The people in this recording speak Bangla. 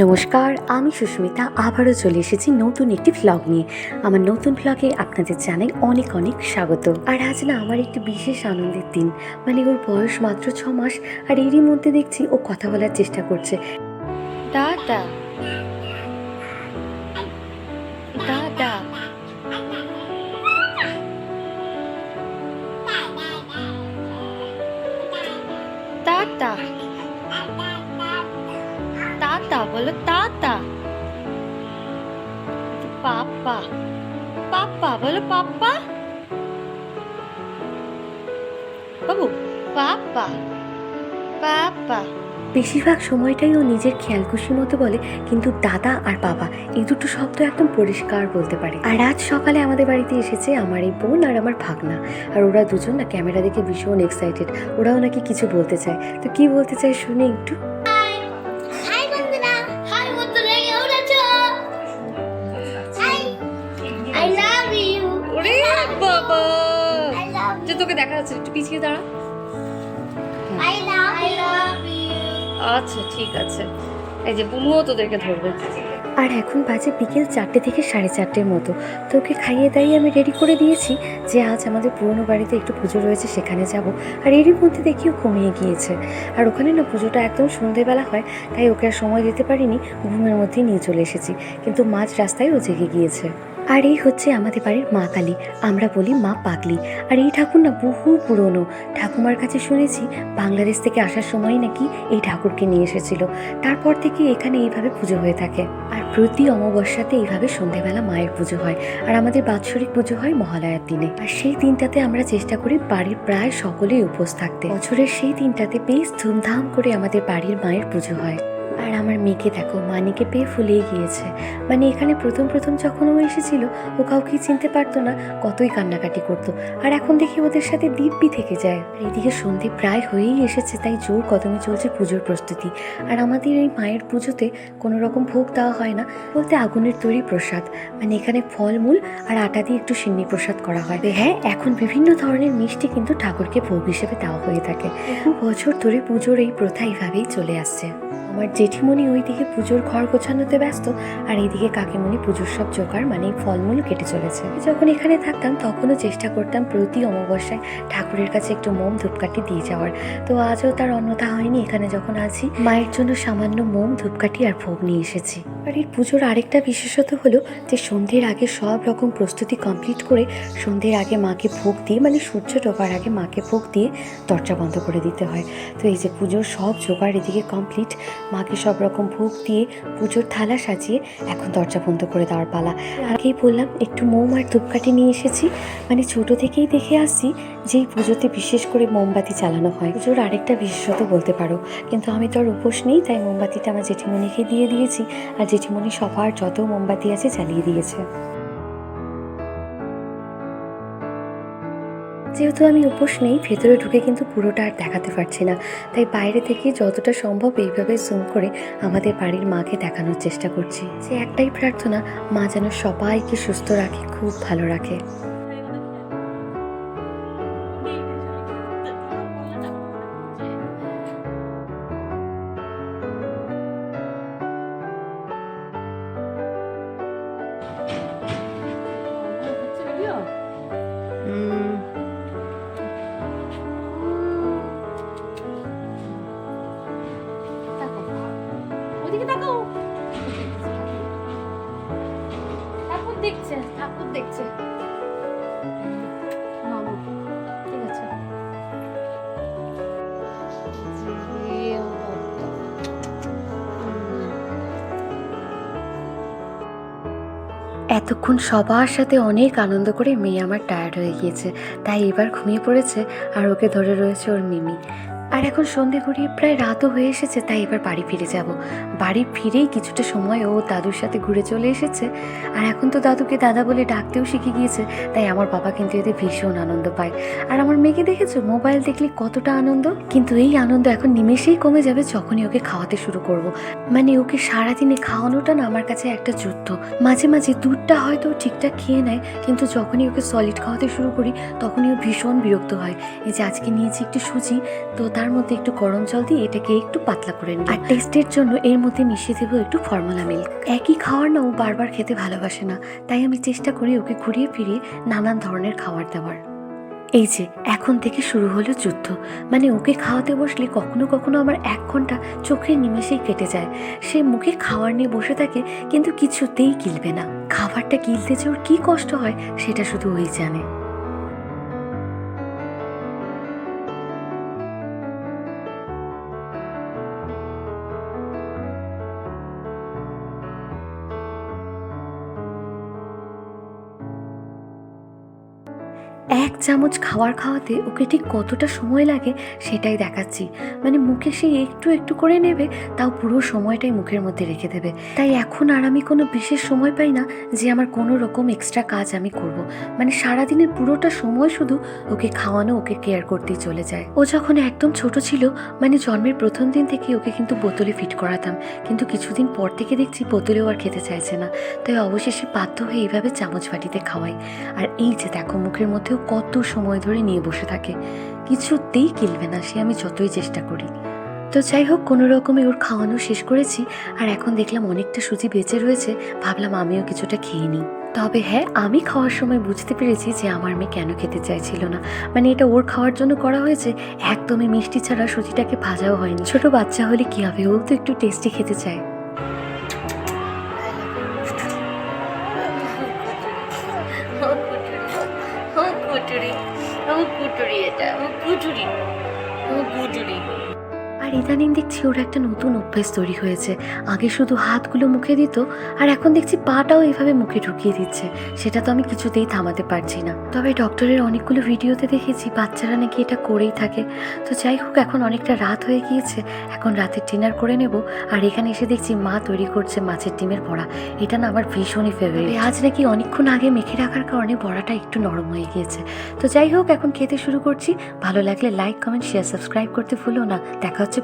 নমস্কার, আমি সুস্মিতা, আবারও চলে এসেছি নতুন একটি ভ্লগ নিয়ে। আমার নতুন ভ্লগে আপনাদের জানাই অনেক অনেক স্বাগত। আর আজ না আমার একটি বিশেষ আনন্দের দিন। মানে ওর বয়স মাত্র ছ মাস, আর এরই মধ্যে দেখছি ও কথা বলার চেষ্টা করছে। দাদা। দাদা। দাদা। তাতা বলো তাতা পাপা পাপা বলো পাপা বাবু পাপা পাপা বেশিরভাগ সময়টাই ও নিজের খেয়াল খুশি মতো বলে, কিন্তু দাদা আর বাবা, এই দুটো শব্দ একদম পরিষ্কার বলতে পারে। আর আজ সকালে আমাদের বাড়িতে এসেছে আমার এই বোন আর আমার ভাগনা। আর ওরা দুজন না ক্যামেরা দেখে ভীষণ এক্সাইটেড ওরাও নাকি কিছু বলতে চায়। তো কি বলতে চায় শুনে একটু? যাচ্ছে একটু পিছিয়ে দাঁড়া। I love I love you আচ্ছা ঠিক আছে। এই যে বুনুও তোদেরকে ধরবে। আর এখন বাজে বিকেল চারটে থেকে সাড়ে চারটের মতো। তো ওকে খাইয়ে দাইয়ে আমি রেডি করে দিয়েছি যে আজ আমাদের পুরনো বাড়িতে একটু পুজো রয়েছে সেখানে যাব। আর এরই মধ্যে দেখিও ঘুমিয়ে গিয়েছে। আর ওখানে না পুজোটা একদম সন্ধেবেলা হয় তাই ওকে আর সময় দিতে পারিনি ঘুমের মধ্যেই নিয়ে চলে এসেছি। কিন্তু মাঝ রাস্তায় ও জেগে গিয়েছে। আর এই হচ্ছে আমাদের বাড়ির মা কালী। আমরা বলি মা পাগলি। আর এই ঠাকুর না বহু পুরনো। ঠাকুমার কাছে শুনেছি বাংলাদেশ থেকে আসার সময় নাকি এই ঠাকুরকে নিয়ে এসেছিল। তারপর থেকে এখানে এইভাবে পুজো হয়ে থাকে। আর প্রতি অমাবস্যাতে এইভাবে সন্ধেবেলা মায়ের পুজো হয়। আর আমাদের বাৎসরিক পুজো হয় মহালয়ার দিনে। আর সেই দিনটাতে আমরা চেষ্টা করি বাড়ির প্রায় সকলেই উপোস থাকতে। বছরের সেই দিনটাতে বেশ ধুমধাম করে আমাদের বাড়ির মায়ের পুজো হয়। আর আমার মেয়েকে দেখো, মানিকে পেয়ে ফুলিয়ে গিয়েছে। মানে এখানে প্রথম প্রথম যখন ও এসেছিল, ও কাউকে চিনতে পারতো না কতই কান্নাকাটি করতো। আর এখন দেখি ওদের সাথে দিব্যি থেকে যায়। আর এদিকে সন্ধে প্রায় হয়েই এসেছে, তাই জোর কদমে চলছে পুজোর প্রস্তুতি। আর আমাদের এই মায়ের পুজোতে কোনো রকম ভোগ দেওয়া হয় না, বলতে আগুনের তৈরি প্রসাদ। মানে এখানে ফলমূল আর আটা দিয়ে একটু সিন্নি প্রসাদ করা হয়। হ্যাঁ এখন বিভিন্ন ধরনের মিষ্টি কিন্তু ঠাকুরকে ভোগ হিসেবে দেওয়া হয়ে থাকে। বছর ধরে পুজোর এই প্রথা এইভাবেই চলে আসছে। আমার জেঠিমণি ওইদিকে পুজোর ঘর গোছানোতে ব্যস্ত, আর এইদিকে কাকিমণি পুজোর সব জোগাড় মানে ফলমূল কেটে চলেছে। যখন এখানে থাকতাম, তখনও চেষ্টা করতাম প্রতি অমাবস্যায় ঠাকুরের কাছে একটু মোম ধূপকাঠি দিয়ে যাওয়ার। তো আজও তার অন্যথা হয়নি, এখানে যখন আছি, মায়ের জন্য সামান্য মোম, ধূপকাঠি আর ভোগ নিয়ে এসেছি। আর এই পুজোর আরেকটা বিশেষত হলো যে, সন্ধ্যের আগে সব রকম প্রস্তুতি কমপ্লিট করে সন্ধ্যের আগে মাকে ভোগ দিয়ে মানে সূর্য ডোবার আগে মাকে ভোগ দিয়ে দরজা বন্ধ করে দিতে হয়। তো এই যে পুজোর সব জোগাড় এদিকে কমপ্লিট মাকে সব রকম ভোগ দিয়ে পুজোর থালা সাজিয়ে এখন দরজা বন্ধ করে দেওয়ার পালা। আগেই বললাম, একটু মোম আর ধূপকাঠি নিয়ে এসেছি। মানে ছোট থেকেই দেখে আসছি যে এই পুজোতে বিশেষ করে মোমবাতি চালানো হয়। পুজোর আরেকটা বিশেষত বলতে পারো। কিন্তু আমি তো আর উপোস নেই, তাই মোমবাতিটা আমার জেঠিমণিকে দিয়ে দিয়েছি। আর জেঠিমণি সবার যত মোমবাতি আছে জ্বালিয়ে দিয়েছে। যেহেতু আমি উপোস নেই, ভেতরে ঢুকে কিন্তু পুরোটা আর দেখাতে পারছি না। তাই বাইরে থেকে যতটা সম্ভব এইভাবে জুম করে আমাদের বাড়ির মাকে দেখানোর চেষ্টা করছি। যে একটাই প্রার্থনা, মা যেন সবাইকে সুস্থ রাখে, খুব ভালো রাখে। দেখছে? ঠাকুর দেখছে। এতক্ষণ সবার সাথে অনেক আনন্দ করে মেয়ে আমার টায়ার্ড হয়ে গিয়েছে। তাই এবার ঘুমিয়ে পড়েছে আর ওকে ধরে রয়েছে ওর মিমি। আর এখন সন্ধে গড়িয়ে প্রায় রাতও হয়ে এসেছে, তাই এবার বাড়ি ফিরে যাব। বাড়ি ফিরেই কিছুটা সময় ও দাদুর সাথে ঘুরে চলে এসেছে। আর এখন তো দাদুকে দাদা বলে ডাকতেও শিখে গিয়েছে, তাই আমার বাবা কিন্তু এতে ভীষণ আনন্দ পায়। আর আমার মেয়েকে দেখেছ? মোবাইল দেখলে কতটা আনন্দ? কিন্তু এই আনন্দ এখন নিমেষেই কমে যাবে যখনই ওকে খাওয়াতে শুরু করব। মানে ওকে সারাদিনে খাওয়ানোটা না আমার কাছে একটা যুদ্ধ। মাঝে মাঝে দুধটা হয়তো ঠিকঠাক খেয়ে নেয়, কিন্তু যখনই ওকে সলিড খাওয়াতে শুরু করি, তখনই ও ভীষণ বিরক্ত হয়। এই যে আজকে নিয়েছি একটু সুজি, তো তার মধ্যে একটু গরম জল দিয়ে এটাকে একটু পাতলা করে আর টেস্টের জন্য এর মধ্যে মিশিয়ে দেবো একটু ফর্মুলা মিল্ক। একই খাওয়ার না, ও বারবার খেতে ভালোবাসে না। তাই আমি চেষ্টা করি ওকে ঘুরিয়ে ফিরিয়ে নানান ধরনের খাবার দেওয়ার। এই যে, এখন থেকে শুরু হলো যুদ্ধ। মানে ওকে খাওয়াতে বসলে কখনো কখনো আমার এক ঘণ্টা চোখের নিমেষেই কেটে যায়। সে মুখে খাওয়ার নিয়ে বসে থাকে, কিন্তু কিছুতেই গিলবে না। খাবারটা গিলতে যে ওর কী কষ্ট হয়, সেটা শুধু ওই জানে। এক চামচ খাওয়ার খাওয়াতে ওকে ঠিক কতটা সময় লাগে সেটাই দেখাচ্ছি। মানে মুখে সে একটু একটু করে নেবে, তাও পুরো সময়টাই মুখের মধ্যে রেখে দেবে। তাই এখন আর আমি কোনো বিশেষ সময় পাই না যে আমার কোনো রকম এক্সট্রা কাজ আমি করব। মানে সারাদিনের পুরোটা সময় শুধু ওকে খাওয়ানো, ওকে কেয়ার করতেই চলে যায়। ও যখন একদম ছোট ছিল মানে জন্মের প্রথম দিন থেকে ওকে কিন্তু বোতলে ফিট করাতাম। কিন্তু কিছুদিন পর থেকে দেখছি বোতলেও আর খেতে চাইছে না। তাই অবশেষে বাধ্য হয়ে এইভাবে চামচ বাটিতে খাওয়াই। আর এই যে দেখো, মুখের মধ্যেও কত সময় ধরে নিয়ে বসে থাকে। কিছুতেই গিলবে না, সে আমি যতই চেষ্টা করি। তো যাই হোক, কোনো রকমে ওর খাওয়ানো শেষ করেছি, আর এখন দেখলাম অনেকটা সুজি বেঁচে রয়েছে, ভাবলাম আমিও কিছুটা খেয়ে নিই। তবে হ্যাঁ আমি খাওয়ার সময় বুঝতে পেরেছি যে আমার মেয়ে কেন খেতে চাইছিল না। মানে এটা ওর খাওয়ার জন্য করা হয়েছে, একদমই মিষ্টি ছাড়া সুজিটাকে ভাজাও হয়নি। ছোট বাচ্চা হলে কী হবে? ও তো একটু টেস্টি খেতে চায়। কুটুরি এটা। কুটুরি। কুটুরি। আর ইদানিং দেখছি ওর একটা নতুন অভ্যেস তৈরি হয়েছে। আগে শুধু হাতগুলো মুখে দিত, আর এখন দেখছি পাটাও এভাবে মুখে ঢুকিয়ে দিচ্ছে। সেটা তো আমি কিছুতেই থামাতে পারছি না। তবে ডক্টরের অনেকগুলো ভিডিওতে দেখেছি, বাচ্চারা নাকি এটা করেই থাকে। তো যাই হোক, এখন অনেকটা রাত হয়ে গিয়েছে। এখন রাতের ডিনার করে নেব, আর এখানে এসে দেখছি মা তৈরি করছে মাছের ডিমের বড়া। এটা না আমার ভীষণই ফেভারিট আজ নাকি অনেকক্ষণ আগে মেখে রাখার কারণে বড়াটা একটু নরম হয়ে গিয়েছে। তো যাই হোক, এখন খেতে শুরু করছি। ভালো লাগলে লাইক কমেন্ট শেয়ার সাবস্ক্রাইব করতে ভুলো না। দেখা হচ্ছে